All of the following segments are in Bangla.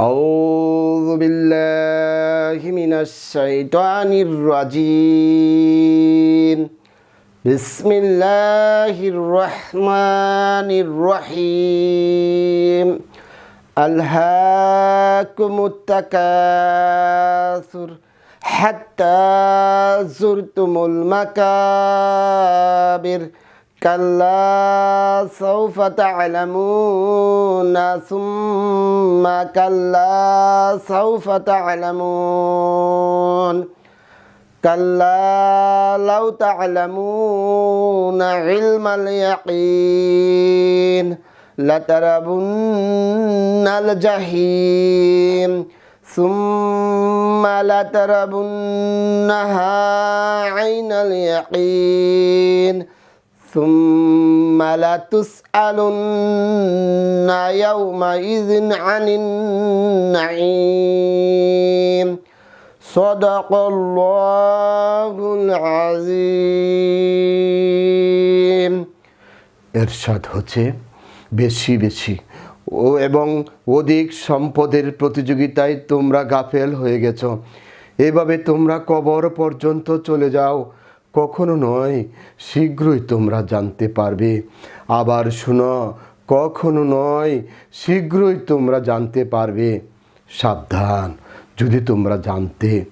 أعوذ بالله من الشيطان الرجيم. بسم الله الرحمن الرحيم. ألهاكم التكاثر حتى زرتم المكابر. كلا سوف تعلمون ثم كلا سوف تعلمون. كلا لو تعلمون علم اليقين لتربن الجحيم ثم لتربنها عين اليقين. ثم لتسألن يومئذ عن النعيم صدق الله العظيم এরশাদ হচ্ছে বেশি বেশি ও এবং অধিক সম্পদের প্রতিযোগিতায় তোমরা গাফেল হয়ে গেছো এভাবে তোমরা কবর পর্যন্ত চলে যাও কখনো নয়, শীঘ্রই তোমরা জানতে পারবে। আবার শুনো, কখনো নয়, শীঘ্রই তোমরা জানতে পারবে। সাবধান, যদি তোমরা জানতে।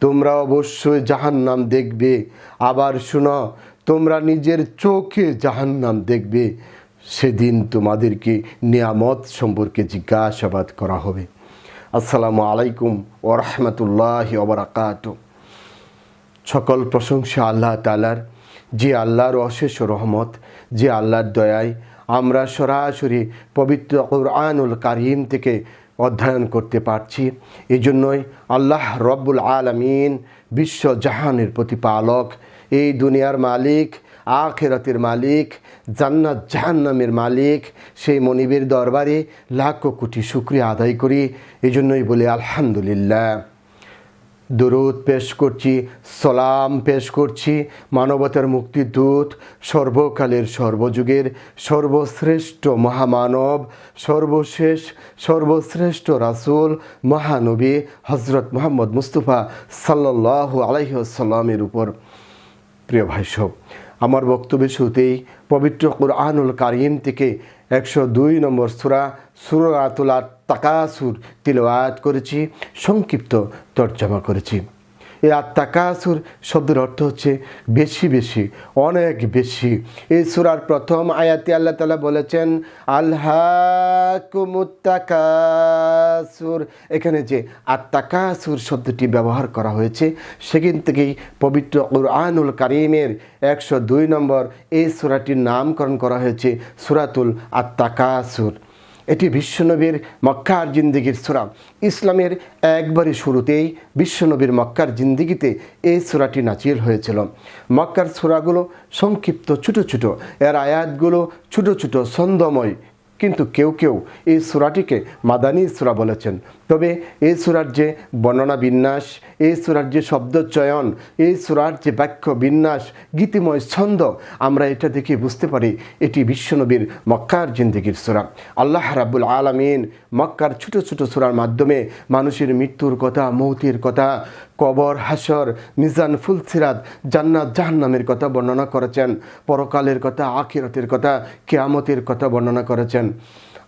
তোমরা অবশ্যই জাহান্নাম দেখবে। আবার শুনো, তোমরা নিজের চোখে জাহান্নাম দেখবে। সেদিন তোমাদেরকে নিয়ামত সম্পর্কে জিজ্ঞাসাবাদ করা হবে। আসসালামু আলাইকুম ওরহমতুল্লাহ ওবরাকাত সকল প্রশংসা আল্লাহ তালার যে আল্লাহর অশেষ রহমত, যে আল্লাহর দয়ায় আমরা সরাসরি পবিত্র কোরআনুল কারিম থেকে অধ্যয়ন করতে পারছি। এই জন্যই আল্লাহ রব্বুল আলমিন বিশ্ব জাহানের প্রতিপালক, এই দুনিয়ার মালিক, আখেরাতের মালিক, জান্নাত জাহান্নামের মালিক, সেই মনিবের দরবারে লাখো কোটি শুক্রিয়া আদায় করি। এই জন্যই বলি আলহামদুলিল্লাহ। দরুদ পেশ করছি, সালাম পেশ করছি, মানবতার মুক্তিদূত, সর্বকালের সর্বযুগের সর্বশ্রেষ্ঠ মহামানব, সর্বশেষ, সর্বশ্রেষ্ঠ রাসূল, মহানবী হজরত মোহাম্মদ মুস্তফা সাল্লাহ আলাইসাল্লামের উপর। প্রিয় ভাইসব, আমার বক্তব্যের শুরুতেই পবিত্র কোরআনুল কারিম থেকে একশো দুই নম্বর সুরা, সুরাতুল তাকাসুর তিলওয়াত করেছি, সংক্ষিপ্ত তর্জমা করেছি। এই আত্মাকাসুর শব্দের অর্থ হচ্ছে বেশি বেশি, অনেক বেশি। এই সুরার প্রথম আয়াতি আল্লাহ তালা বলেছেন আল্লাহ কুমুত্তাকাসুর এখানে যে আর আত্মাকাসুর শব্দটি ব্যবহার করা হয়েছে, সেখান থেকেই পবিত্র কুরআনুল কারিমের একশো দুই নম্বর এই সুরাটির নামকরণ করা হয়েছে, সুরাতুল আত্মাকাসুর। এটি বিশ্বনবীর মক্কার জিন্দিগির সুরা। ইসলামের একবারে শুরুতেই বিশ্বনবীর মক্কার জিন্দিগিতে এই সুরাটি নাচিল হয়েছিল। মক্কার সুরাগুলো সংক্ষিপ্ত, ছোটো ছোটো। এর আয়াতগুলো ছোটো ছোটো, ছন্দময়। কিন্তু কেউ কেউ এই সুরাটিকে মাদানী সুরা বলেছেন। তবে এই সুরার যে বর্ণনা বিন্যাস, এই সুরার যে শব্দচয়ন এই সুরার যে বাক্য বিন্যাস, গীতিময় ছন্দ, আমরা এটা দেখে বুঝতে পারি এটি বিশ্বনবীর মক্কার জিন্দিগির সুরা। আল্লাহ রাবুল আলমিন মক্কার ছোট ছোট সুরার মাধ্যমে মানুষের মৃত্যুর কথা, মৌতির কথা কবর, হাসর, মিজান, ফুলসিরাত জান্নাত জাহান্নামের কথা বর্ণনা করেছেন। পরকালের কথা, আখিরতের কথা, কেয়ামতের কথা বর্ণনা করেছেন।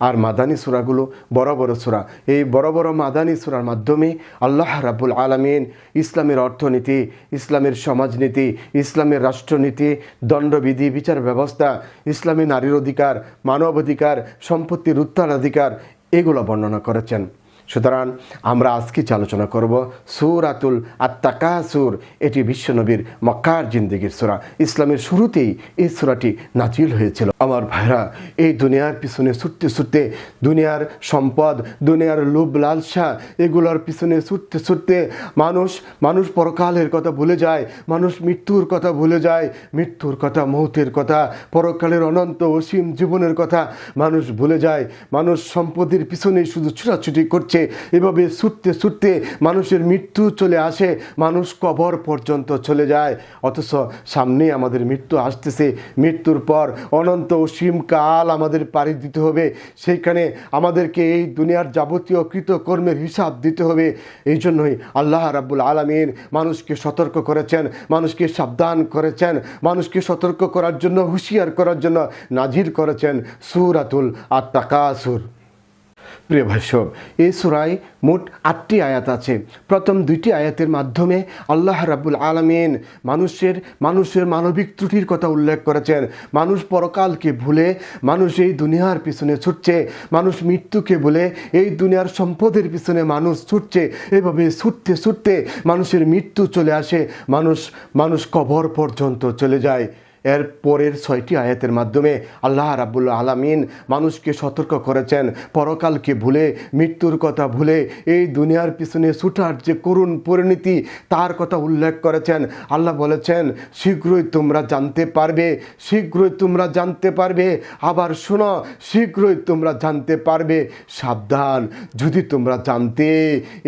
আর মাদানী সুরাগুলো বড় বড় সুরা। এই বড় বড় মাদানী সুরার মাধ্যমে আল্লাহ রাবুল আলমিন ইসলামের অর্থনীতি, ইসলামের সমাজনীতি, ইসলামের রাষ্ট্রনীতি, দণ্ডবিধি, বিচার ব্যবস্থা, ইসলামী নারীর অধিকার, মানবাধিকার, সম্পত্তির উত্তরাধিকার এগুলো বর্ণনা করেছেন। সুতরাং আমরা আজকে আলোচনা করব, সুরাতুল আত্মাকা সুর এটি বিশ্বনবীর মক্কার জিন্দিগির সুরা। ইসলামের শুরুতেই এই সুরাটি নাচিল হয়েছিল। আমার ভাইরা, এই দুনিয়ার পিছনে ছুটতে ছুটতে, দুনিয়ার সম্পদ, দুনিয়ার লোভ, লালসা, এগুলোর পিছনে ছুটতে ছুটতে মানুষ মানুষ পরকালের কথা ভুলে যায়, মানুষ মৃত্যুর কথা ভুলে যায়, মৃত্যুর কথা, মৌতের কথা, পরকালের অনন্ত অসীম জীবনের কথা মানুষ ভুলে যায়, মানুষ সম্পদের পিছনে শুধু ছুটাছুটি করছে ছুটছে এভাবে ছুটতে ছুটতে মানুষের মৃত্যু চলে আসে। মানুষ কবর পর্যন্ত চলে যায়। অথচ সামনে আমাদের মৃত্যু আসতেছে। মৃত্যুর পর অনন্ত অসীম কাল আমাদের পাড়ি দিতে হবে। সেইখানে আমাদেরকে এই দুনিয়ার যাবতীয় কৃতকর্মের হিসাব দিতে হবে। এই জন্যই আল্লাহ রাব্বুল আলমিন মানুষকে সতর্ক করেছেন, মানুষকে সাবধান করেছেন, মানুষকে সতর্ক করার জন্য, হুঁশিয়ার করার জন্য নাজির করেছেন সুরাতুল আর তাকাসুর প্রিয় ভাষ্য এই সুরায় মোট আটটি আয়াত আছে। প্রথম দুইটি আয়াতের মাধ্যমে আল্লাহ রাব্বুল আলমিন মানুষের মানুষের মানবিক ত্রুটির কথা উল্লেখ করেছেন। মানুষ পরকালকে ভুলে, মানুষ এই দুনিয়ার পিছনে ছুটছে, মানুষ মৃত্যুকে ভুলে, এই দুনিয়ার সম্পদের পিছনে মানুষ ছুটছে। এভাবে ছুটতে ছুটতে মানুষের মৃত্যু চলে আসে, মানুষ মানুষ কবর পর্যন্ত চলে যায়। এর পরের ছয়টি আয়াতের মাধ্যমে আল্লাহ রাব্বুল আলামিন মানুষকে সতর্ক করেছেন। পরকালকে ভুলে, মৃত্যুর কথা ভুলে, এই দুনিয়ার পিছনে ছুটার যে করুণ পরিণতি, তার কথা উল্লেখ করেছেন। আল্লাহ বলেছেন, শীঘ্রই তোমরা জানতে পারবে, শীঘ্রই তোমরা জানতে পারবে। আবার শোনো, শীঘ্রই তোমরা জানতে পারবে। সাবধান, যদি তোমরা জানতে,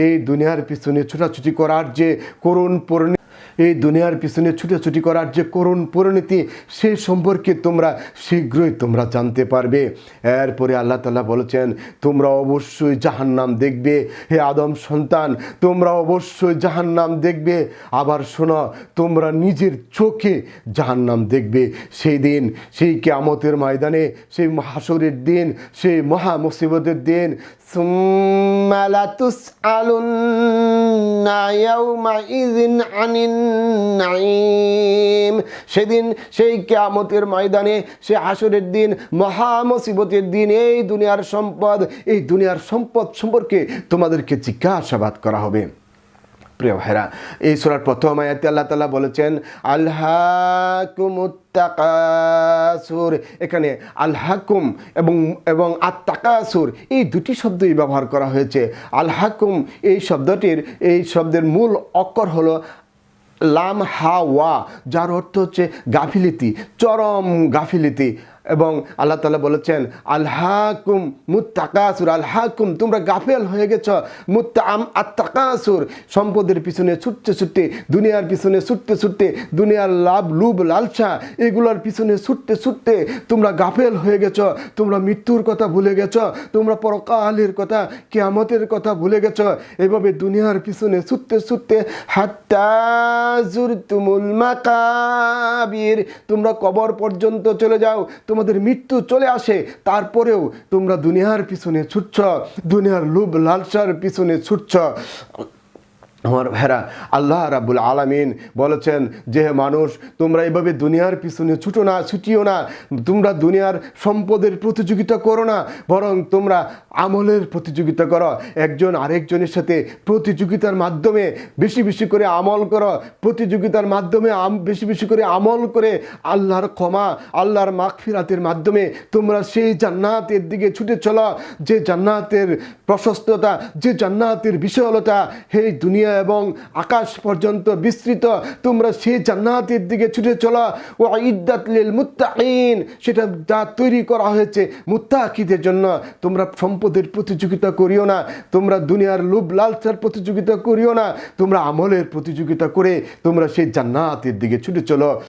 এই দুনিয়ার পিছনে ছোটাছুটি করার যে করুণ পরিণতি এই দুনিয়ার পিছনে ছুটাছুটি করার যে করুণ পরিণতি সেই সম্পর্কে তোমরা শীঘ্রই তোমরা জানতে পারবে। এরপরে আল্লাহ তালা বলেছেন, তোমরা অবশ্যই জাহান্নাম দেখবে। হে আদম সন্তান, তোমরা অবশ্যই জাহান্নাম দেখবে। আবার শোনো, তোমরা নিজের চোখে জাহান্নাম দেখবে। সেই দিন, সেই কেয়ামতের ময়দানে, সেই হাসরের দিন, সেই মহা মুসিবতের দিন ثم لتسألن يومئذ عن النعيم সেদিন সেই কেয়ামতের ময়দানে সে হাসরের দিন মহা মুসিবতের দিন এই দুনিয়ার সম্পদ এই দুনিয়ার সম্পদ সম্পর্কে তোমাদেরকে জিজ্ঞাসাবাদ করা হবে প্রিয় ভাইরা, এই সুরার প্রথম আয়াতে আল্লাহ তালা বলেছেন আল্লাহ তাকাসুর এখানে আলহাকুম এবং এবং আত্মাকাসুর এই দুটি শব্দই ব্যবহার করা হয়েছে। আলহাকুম, এই শব্দটির, এই শব্দের মূল অক্ষর হলো লাম, হা, ওয়া, যার অর্থ হচ্ছে গাফিলিতি, চরম গাফিলিতি। এবং আল্লাহ তালা বলেছেন, আল্হাকুম মুত্তাকাসুর, আল্হাকুম, তোমরা গাফেল হয়ে গেছ। মুত্তাম আত্তাকাসুর, সম্পদের পিছনে ছুটতে ছুটতে, দুনিয়ার পিছনে ছুটতে ছুটতে, দুনিয়ার লাভ, লুভ, লালসা, এগুলোর পিছনে ছুটতে ছুটতে তোমরা গাফেল হয়ে গেছ। তোমরা মৃত্যুর কথা ভুলে গেছ। তোমরা পরকালের কথা, কেয়ামতের কথা ভুলে গেছ। এভাবে দুনিয়ার পিছনে ছুটতে ছুটতে হাত্তাজুর তুমুল মাকাবির, তোমরা কবর পর্যন্ত চলে যাও। তোমাদের মৃত্যু চলে আসে তারপরেও তোমরা দুনিয়ার পিছনে ছুটছ দুনিয়ার লোভ লালসার পিছনে ছুটছ। আমার ভেরা আল্লাহ রাবুল আলামিন বলেছেন যে মানুষ, তোমরা এভাবে দুনিয়ার পিছনে ছুটো না, ছুটিও না, তোমরা দুনিয়ার সম্পদের প্রতিযোগিতা করো না, বরং তোমরা আমলের প্রতিযোগিতা করো। একজন আরেকজনের সাথে প্রতিযোগিতার মাধ্যমে বেশি বেশি করে আমল করো। প্রতিযোগিতার মাধ্যমে বেশি বেশি করে আমল করে আল্লাহর ক্ষমা, আল্লাহর মাগফিরাতের মাধ্যমে তোমরা সেই জান্নাতের দিকে ছুটে চলো। যে জান্নাতের প্রশস্ততা, যে জান্নাতের বিশালতা এই দুনিয়া এবং আকাশ পর্যন্ত বিস্তৃত। তোমরা সেই জান্নাতের দিকে ছুটে চলা। ও ইদ্দাতলিল মুত্তাকিন সেটা যা তৈরি করা হয়েছে মুত্তাকিদের জন্য। তোমরা সম্পদের প্রতিযোগিতা করিও না। তোমরা দুনিয়ার লোভ লালসার প্রতিযোগিতা করিও না। তোমরা আমলের প্রতিযোগিতা করে তোমরা সেই জান্নাতের দিকে ছুটে চলো।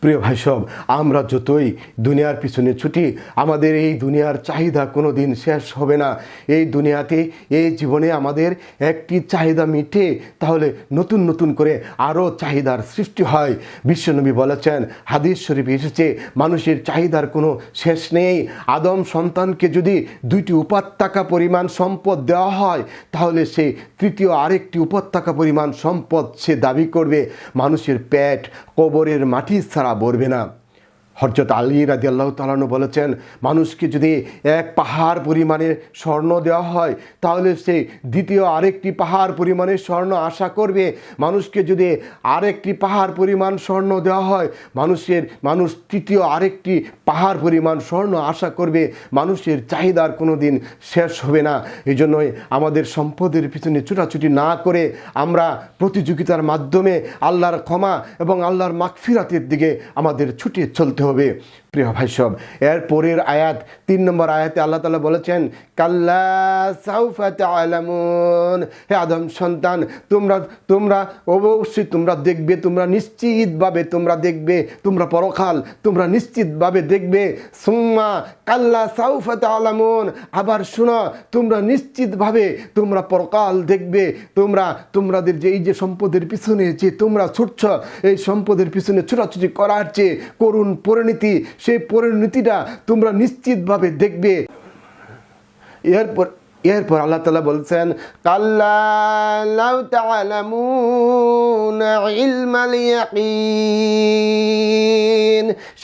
প্রিয় ভাই সব, আমরা যতই দুনিয়ার পিছনে ছুটি, আমাদের এই দুনিয়ার চাহিদা কোনো দিন শেষ হবে না। এই দুনিয়াতে, এই জীবনে আমাদের একটি চাহিদা মিটে তাহলে নতুন নতুন করে আরও চাহিদার সৃষ্টি হয়। বিশ্বনবী বলেছেন, হাদিস শরীফ এসেছে, মানুষের চাহিদার কোনো শেষ নেই। আদম সন্তানকে যদি দুইটি উপত্যকা পরিমাণ সম্পদ দেওয়া হয়, তাহলে সে তৃতীয় আরেকটি উপত্যকা পরিমাণ সম্পদ সে দাবি করবে। মানুষের পেট কবরের মাটি ছাড়া ভরবে না। হরজত আলী রাজি আল্লাহ তালানু বলেছেন, মানুষকে যদি এক পাহাড় পরিমাণে স্বর্ণ দেওয়া হয়, তাহলে সে দ্বিতীয় আরেকটি পাহাড় পরিমাণে স্বর্ণ আশা করবে। মানুষকে যদি আরেকটি পাহাড় পরিমাণ স্বর্ণ দেওয়া হয়, মানুষের, মানুষ তৃতীয় আরেকটি পাহাড় পরিমাণ স্বর্ণ আশা করবে। মানুষের চাহিদার কোনো দিন শেষ হবে না। এই জন্যই আমাদের সম্পদের পিছনে ছুটাছুটি না করে আমরা প্রতিযোগিতার মাধ্যমে আল্লাহর ক্ষমা এবং আল্লাহর মাগফিরাতের দিকে আমাদের ছুটে চলতে হবে প্রিয় ভাই সব, এর পরের আয়াত, তিন নম্বর আয়াতে আল্লাহ তালা বলেছেন, কাল্লা সাউফা তালামুন হে আদম সন্তান, তোমরা তোমরা অবশ্যই তোমরা দেখবে, তোমরা নিশ্চিতভাবে তোমরা দেখবে, তোমরা পরকাল, তোমরা নিশ্চিতভাবে দেখবে, সুম্মা কাল্লা সাউফা আলামুন আবার শোনো, তোমরা নিশ্চিতভাবে তোমরা পরকাল দেখবে, তোমরা তোমাদের যে, এই যে সম্পদের পিছনে যে, তোমরা ছুটছ, এই সম্পদের পিছনে ছোটাছুটি করার চেয়ে করুণ পরিণতি সেই পরিণতিটা তোমরা নিশ্চিতভাবে দেখবে। এরপর এরপর আল্লাহ তালা বলছেন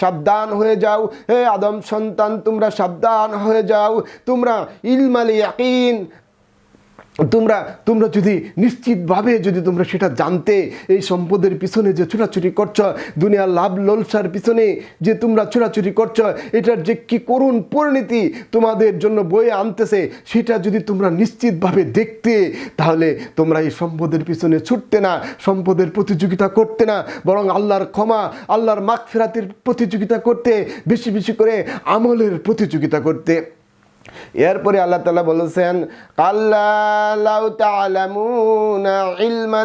সাবধান হয়ে যাও। হে আদম সন্তান, তোমরা সাবধান হয়ে যাও। তোমরা ইলমাল ইয়াকিন তোমরা তোমরা যদি নিশ্চিতভাবে যদি তোমরা সেটা জানতে এই সম্পদের পিছনে যে ছোটাছুটি করছ, দুনিয়ার লাভ ললসার পিছনে যে তোমরা ছোটাছুটি করছ, এটার যে কি করুণ পরিণতি তোমাদের জন্য বয়ে আনতেছে, সেটা যদি তোমরা নিশ্চিতভাবে দেখতে, তাহলে তোমরা এই সম্পদের পিছনে ছুটতে না, সম্পদের প্রতিযোগিতা করতে না, বরং আল্লাহর ক্ষমা, আল্লাহর মাগ ফেরাতের প্রতিযোগিতা করতে, বেশি বেশি করে আমলের প্রতিযোগিতা করতে। এরপরে আল্লাহ তালা বলেছেন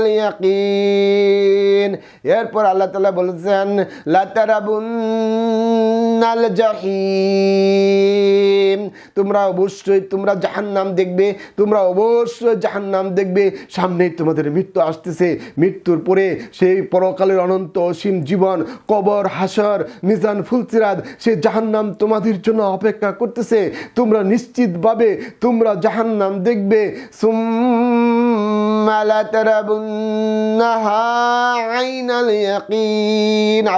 ইয়াকিন। এরপর আল্লাহ তালা বলেছেন, লাতারাবুন্নাল জাহিম। তোমরা অবশ্যই, তোমরা জাহান্নাম দেখবে, তোমরা অবশ্যই জাহান্নাম দেখবে। সামনেই তোমাদের মৃত্যু আসতেছে। মৃত্যুর পরে সেই পরকালের অনন্ত অসীম জীবন, কবর, হাসর, মিজান ফুলসিরাদ সেই জাহান্নাম তোমাদের জন্য অপেক্ষা করতেছে। তোমরা নিশ্চিতভাবে তোমরা জাহান্নাম দেখবে।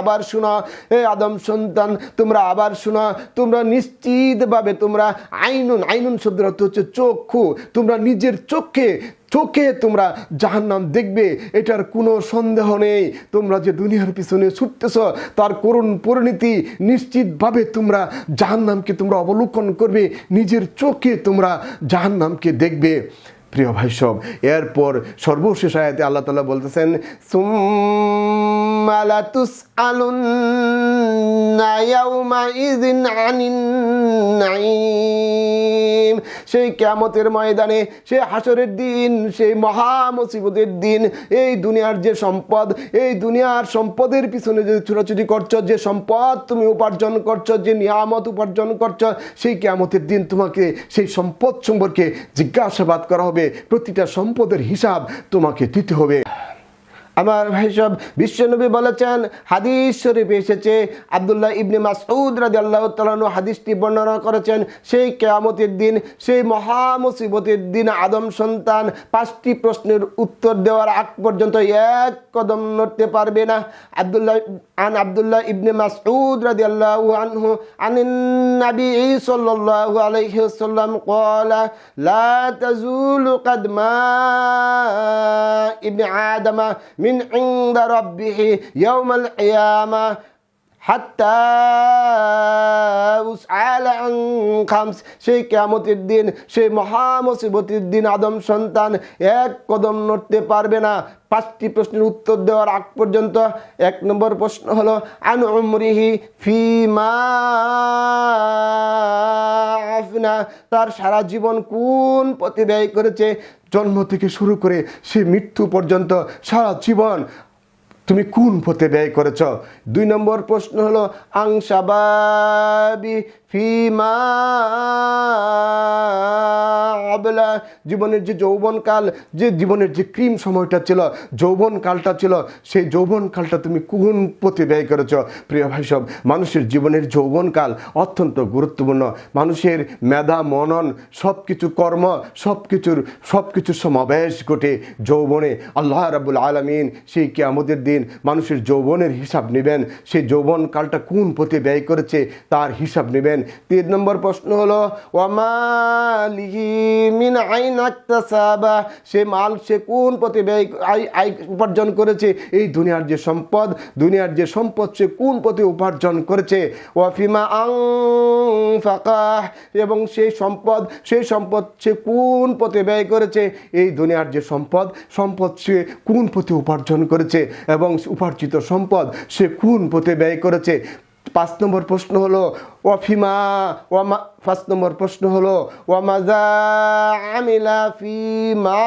আবার শোনা এ আদম সন্তান, তোমরা আবার শোনা, তোমরা নিশ্চিতভাবে তোমরা আইনুন আইনুন শব্দ হচ্ছে চক্ষু। তোমরা নিজের চোখে চোখে তোমরা জাহান্নাম দেখবে, এটার কোনো সন্দেহ নেই। তোমরা যে দুনিয়ার পিছনে ছুটতেছ, তার করুণ পরিণতি নিশ্চিতভাবে তোমরা জাহান্নামকে তোমরা অবলোকন করবে, নিজের চোখে তোমরা জাহান্নামকে দেখবে। প্রিয় ভাই সব এরপর সর্বশেষ আয়াতে আল্লাহ তালা বলতেছেন সুম্মালাতুস আলুন সেই কিয়ামতের ময়দানে, সেই হাসরের দিন, সেই মহা মুসিবতের দিন, এই দুনিয়ার যে সম্পদ, এই দুনিয়ার সম্পদের পিছনে যে ছুটাছুটি করছ, যে সম্পদ তুমি উপার্জন করছ, যে নিয়ামত উপার্জন করছ, সেই কিয়ামতের দিন তোমাকে, সেই সম্পদ সম্পর্কে জিজ্ঞাসাবাদ করা হবে, প্রতিটা সম্পদের হিসাব তোমাকে দিতে হবে। আমার ভাই সব বিশ্বনবী বলেছেন, হাদিস শরীফে এসেছে, আবদুল্লাহ ইবনে মাসউদ রাজি আল্লাহ তালু হাদিসটি বর্ণনা করেছেন, সেই কেয়ামতের দিন, সেই মহামসিবতের দিন আদম সন্তান পাঁচটি প্রশ্নের উত্তর দেওয়ার আগ পর্যন্ত এক কদম নড়তে পারবে না। আবদুল্লাহ আন আবদুল্লাহ ইবনে মাসউদ রাজি আল্লাহ আনহু আনিন নবী সাল্লাল্লাহু আলাইহি ওয়াসাল্লাম কলা লা তাজুলু ইবনে আদম من عند ربه يوم القيامة حتى উসআল আন খামস সেই কিয়ামতের দিন সেই মহা মুসিবতের দিন আদম সন্তান এক কদম নড়তে পারবে না পাঁচটি প্রশ্নের উত্তর দেওয়ার আগ পর্যন্ত এক নম্বর প্রশ্ন হলো আন উমরিহি ফিমা আফনা তার সারা জীবন কোন পথে ব্যয় করেছে? জন্ম থেকে শুরু করে সে মৃত্যু পর্যন্ত সারা জীবন তুমি কোন পথে ব্যয় করেছ? দুই নম্বর প্রশ্ন হলো আংসাবাবি ফিমা আবলা, জীবনের যে যৌবনকাল, যে জীবনের যে ক্রিম সময়টা ছিল, যৌবনকালটা ছিল, সেই যৌবনকালটা তুমি কোন পথে ব্যয় করেছ? প্রিয় ভাই সব, মানুষের জীবনের যৌবনকাল অত্যন্ত গুরুত্বপূর্ণ। মানুষের মেধা, মনন সব কিছু কর্ম সব কিছুর সব কিছুর সমাবেশ ঘটে যৌবনে। আল্লাহ রাবুল আলমিন সেই কি আমাদের দিন মানুষের যৌবনের হিসাব নেবেন। সেই যৌবন কালটা কোন পথে ব্যয় করেছে, তার হিসাব নেবেন। তিন নম্বর প্রশ্ন হলো সে মাল সে কোন পথে ব্যয় আই উপার্জন করেছে? এই দুনিয়ার যে সম্পদ, দুনিয়ার যে সম্পদ সে কোন পথে উপার্জন করেছে? ওয়াফিমা আং ফাকাহ এবং সেই সম্পদ সেই সম্পদ সে কোন পথে ব্যয় করেছে? এই দুনিয়ার যে সম্পদ সম্পদ সে কোন পথে উপার্জন করেছে? এবং উপার্জিত সম্পদ সে কোন পথে ব্যয় করেছে? পাঁচ নম্বর প্রশ্ন হলো অফিমা ওয়ামা পাঁচ নম্বর প্রশ্ন হলো, ওয়ামাজা আমিলা ফি মা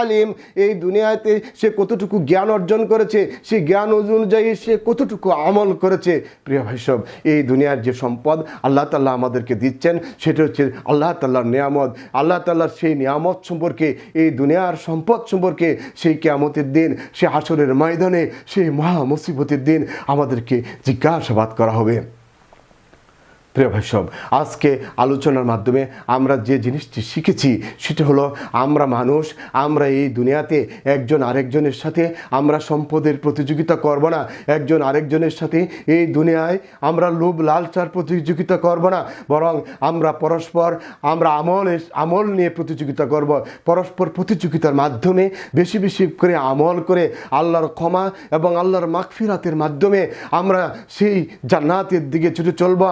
আলিম? এই দুনিয়াতে সে কতটুকু জ্ঞান অর্জন করেছে সেই জ্ঞান অনুযায়ী সে কতটুকু আমল করেছে? প্রিয় ভাইসব এই দুনিয়ার যে সম্পদ আল্লাহ তাল্লাহ আমাদেরকে দিচ্ছেন, সেটা হচ্ছে আল্লাহ তাল্লাহর নিয়ামত। আল্লাহ তাল্লাহর সেই নিয়ামত সম্পর্কে, এই দুনিয়ার সম্পদ সম্পর্কে সেই কেয়ামতের দিন সে আসরের ময়দানে, সেই মহা মুসিবতের দিন আমাদেরকে জিজ্ঞাসাবাদ করা হবে। প্রিয় ভাইসব আজকে আলোচনার মাধ্যমে আমরা যে জিনিসটি শিখেছি সেটা হলো আমরা মানুষ, আমরা এই দুনিয়াতে একজন আরেকজনের সাথে আমরা সম্পদের প্রতিযোগিতা করব না, একজন আরেকজনের সাথে এই দুনিয়ায় আমরা লোভ লালচার প্রতিযোগিতা করব না, বরং আমরা পরস্পর, আমরা আমলের আমল নিয়ে প্রতিযোগিতা করব। পরস্পর প্রতিযোগিতার মাধ্যমে বেশি বেশি করে আমল করে আল্লাহর ক্ষমা এবং আল্লাহর মাগফিরাতের মাধ্যমে আমরা সেই জান্নাতের দিকে ছুটে চলব।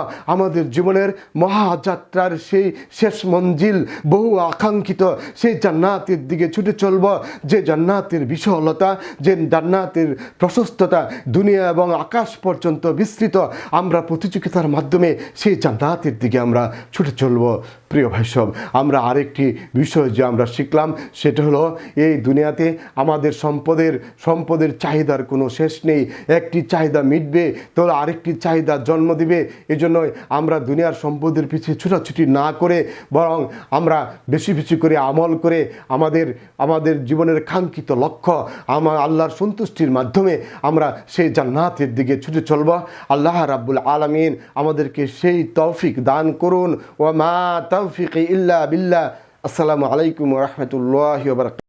আমাদের জীবনের মহাযাত্রার সেই শেষ মঞ্জিল, বহু আকাঙ্ক্ষিত সেই জান্নাতের দিকে ছুটে চলব। যে জান্নাতের বিশালতা, যে জান্নাতের প্রশস্ততা দুনিয়া এবং আকাশ পর্যন্ত বিস্তৃত, আমরা প্রতিযোগিতার মাধ্যমে সেই জান্নাতের দিকে আমরা ছুটে চলব। প্রিয় ভাইসব, আমরা আরেকটি বিষয় যে আমরা শিখলাম, সেটা হলো এই দুনিয়াতে আমাদের সম্পদের সম্পদের চাহিদার কোনো শেষ নেই। একটি চাহিদা মিটবে তো আরেকটি চাহিদা জন্ম দিবে। এজন্যই আমরা দুনিয়ার সম্পদের পিছিয়ে ছুটাছুটি না করে বরং আমরা বেশি বেশি করে আমল করে আমাদের আমাদের জীবনের কাঙ্ক্ষিত লক্ষ্য আমার আল্লাহর সন্তুষ্টির মাধ্যমে আমরা সেই জান্নাতের দিকে ছুটে চলব। আল্লাহ রাব্বুল আলামিন আমাদেরকে সেই তৌফিক দান করুন। ও মা তৌফিক ইল্লা বিল্লাহ আসসালামু আলাইকুম রহমতুল্লাহ বারক